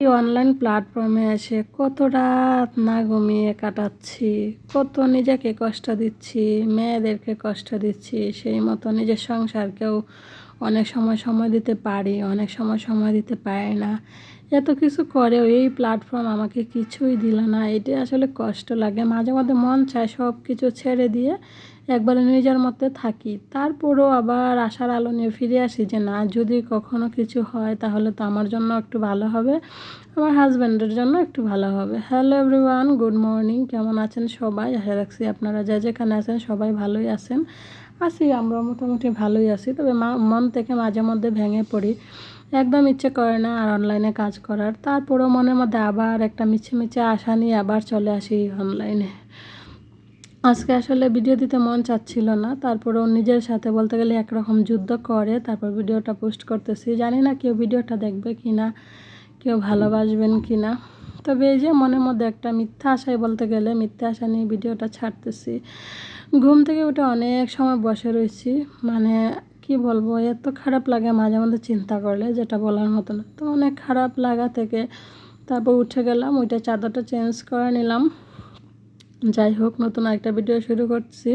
এই অনলাইন প্ল্যাটফর্মে এসে কত রাত না ঘুমিয়ে কাটাচ্ছি, কত নিজেকে কষ্ট দিচ্ছি, মেয়েদেরকে কষ্ট দিচ্ছি, সেই মতো নিজের সংসারকেও অনেক সময় সময় দিতে পারি, অনেক সময় সময় দিতে পারি না। এত কিছু করেও এই প্ল্যাটফর্ম আমাকে কিছুই দিল না। এটি আসলে কষ্ট লাগে। মাঝে মাঝে মন চায় সব কিছু ছেড়ে দিয়ে একবারে নিজের মধ্যে থাকি। তারপরও আবার আশার আলো নিয়ে ফিরে আসি যে, না, যদি কখনো কিছু হয় তাহলে তো আমার জন্য একটু ভালো হবে। আমার হাজব্যান্ডের জন্য একটু ভালো হবে। হ্যালো এভরিওয়ান গুড মর্নিং কেমন আছেন সবাই? আশা রাখছি আপনারা যে যেখানে আছেন সবাই ভালোই আছেন। আছি, আমরা মোটামুটি ভালোই আছি। তবে মন থেকে মাঝে মধ্যে ভেঙে পড়ি। একদম ইচ্ছে করে না আর অনলাইনে কাজ করার। তারপরেও মনের মধ্যে আবার একটা মিছে মিছে আশা নিয়ে আবার চলে আসি অনলাইনে আজকে আসলে ভিডিও দিতে মন চাচ্ছিল না। তারপরেও নিজের সাথে বলতে গেলে একরকম যুদ্ধ করে, তারপর ভিডিওটা পোস্ট করতেছি। জানি না কেউ ভিডিওটা দেখবে কি না কেউ ভালোবাসবেন কি না তবে এই যে মনের মধ্যে একটা মিথ্যা আশায় বলতে গেলে, মিথ্যা আশা নিয়ে ভিডিওটা ছাড়তেছি। ঘুম থেকে উঠে অনেক সময় বসে রয়েছি। মানে কি বলব, এত খারাপ লাগে মাঝে মধ্যে চিন্তা করলে, যেটা বলার মতো না। তো অনেক খারাপ লাগা থেকে তারপর উঠে গেলাম ওইটা চাদরটা চেঞ্জ করে নিলাম। যাই হোক, নতুন একটা ভিডিও শুরু করছি।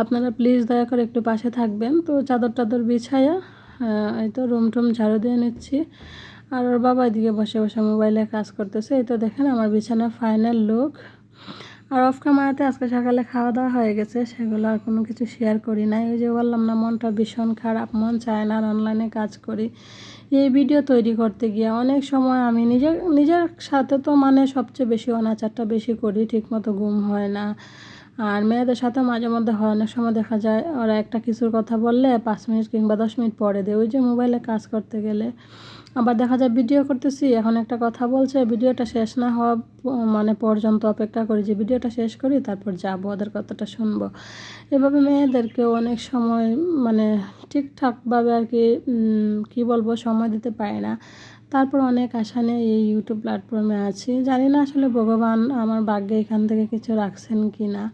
আপনারা প্লিজ দয়া করে একটু পাশে থাকবেন। তো চাদর টাদর বিছাইয়া এই তো রুম টুম ঝাড়ু দিয়ে নিচ্ছি। আর ওর বাবা এদিকে বসে বসে মোবাইলে কাজ করতেছে। এই তো দেখেন আমার বিছানা ফাইনাল লুক আর অফ ক্যামেরাতে আজকে সকালে খাওয়া দাওয়া হয়ে গেছে, সেগুলো আর কোনো কিছু শেয়ার করি নাই। ওই যে বললাম না, মনটা ভীষণ খারাপ, মন চায় না আর অনলাইনে কাজ করি। এই ভিডিও তৈরি করতে গিয়ে অনেক সময় আমি নিজের নিজের সাথে তো মানে সবচেয়ে বেশি অনাচারটা বেশি করি, ঠিকমতো ঘুম হয় না। আর মেয়েদের সাথে মাঝে মধ্যে হয়, অনেক সময় দেখা যায় ওরা একটা কিছুর কথা বললে পাঁচ মিনিট কিংবা দশ মিনিট পরে দেয়। ওই যে মোবাইলে কাজ করতে গেলে। আবার দেখা যায়, ভিডিও করতেছি, এখন একটা কথা বলছে, ভিডিওটা শেষ না হওয়া মানে পর্যন্ত অপেক্ষা করি যে ভিডিওটা শেষ করি, তারপর যাব, ওদের কথাটা শুনব। এভাবে মেয়েদেরকে অনেক সময় মানে ঠিকঠাকভাবে আর কি কী বলব, সময় দিতে পারে না। তারপর অনেক আশা নিয়ে এই ইউটিউব প্ল্যাটফর্মে আছি। জানি না আসলে ভগবান আমার ভাগ্যে এখান থেকে কিছু রাখছেন কি না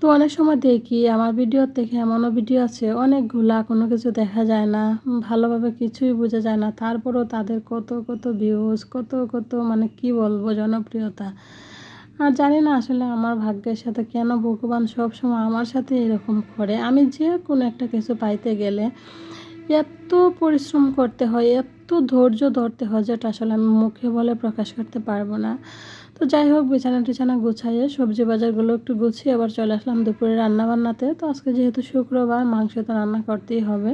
তো অনেক সময় দেখি আমার ভিডিও দেখে এমনও ভিডিও আছে, অনেকগুলা কোনো কিছু দেখা যায় না ভালোভাবে কিছুই বোঝা যায় না। তারপরেও তাদের কত কত ভিউজ কত কত মানে কি বলব জনপ্রিয়তা। আর জানি না আসলে আমার ভাগ্যের সাথে কেন ভগবান সবসময় আমার সাথে এরকম করে। আমি যে কোনো একটা কিছু পাইতে গেলে এত পরিশ্রম করতে হয়, এত ধৈর্য ধরতে হয় যেটা আসলে আমি মুখে বলে প্রকাশ করতে পারব না। তো যাই হোক, বিছানা টিছানা গুছাইয়ে সবজি বাজারগুলো একটু গুছিয়ে আবার চলে আসলাম দুপুরে রান্না বান্নাতে তো আজকে যেহেতু শুক্রবার, মাংস তো রান্না করতেই হবে।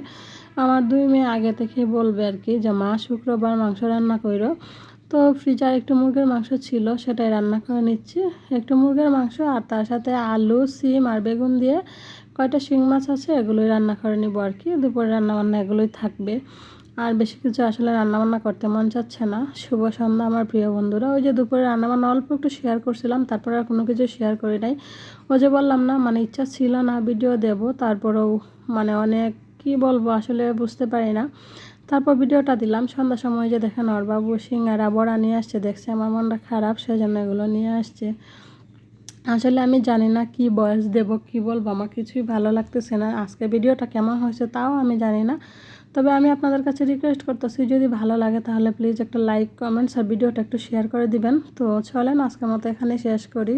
আমার দুই মেয়ে আগে থেকে বলবে আর কি যে, মা, শুক্রবার মাংস রান্না করো তো ফ্রিজার একটু মুরগির মাংস ছিল, সেটাই রান্না করে নিচ্ছি। একটু মুরগির মাংস আর তার সাথে আলু, সিম আর বেগুন দিয়ে কয়টা শিং মাছ আছে এগুলোই রান্না করে নিবো আর কি। দুপুরে রান্নাবান্না এগুলোই থাকবে। আর বেশি কিছু আসলে রান্নাবান্না করতে মন চাচ্ছে না। শুভ সন্ধ্যা আমার প্রিয় বন্ধুরা। ওই যে দুপুরে রান্নাবান্না অল্প একটু শেয়ার করছিলাম, তারপরে আর কোনো কিছু শেয়ার করি নাই। ওই যে বললাম না মানে ইচ্ছা ছিল না ভিডিও দেব, তারপরেও মানে অনেক কি বলব আসলে বুঝতে পারি না। তারপর ভিডিওটা দিলাম, সন্ধ্যার সময় যে দেখেন ওর বাবু সিঙ্গারা বড়া নিয়ে আসছে, দেখছে আমার মনটা খারাপ, সেজন্য এগুলো নিয়ে আসছে। আসলে আমি জানি না কি বয়স দেব, কি বলব, আমার কিছুই ভালো লাগতেছে না। আজকে ভিডিওটা কেমন হয়েছে তাও আমি জানি না। তবে আমি আপনাদের কাছে রিকোয়েস্ট করতেছি, যদি ভালো লাগে তাহলে প্লিজ একটা লাইক কমেন্টস আর ভিডিওটা একটু শেয়ার করে দিবেন। তো চলেন আজকের মতো এখানে শেষ করি।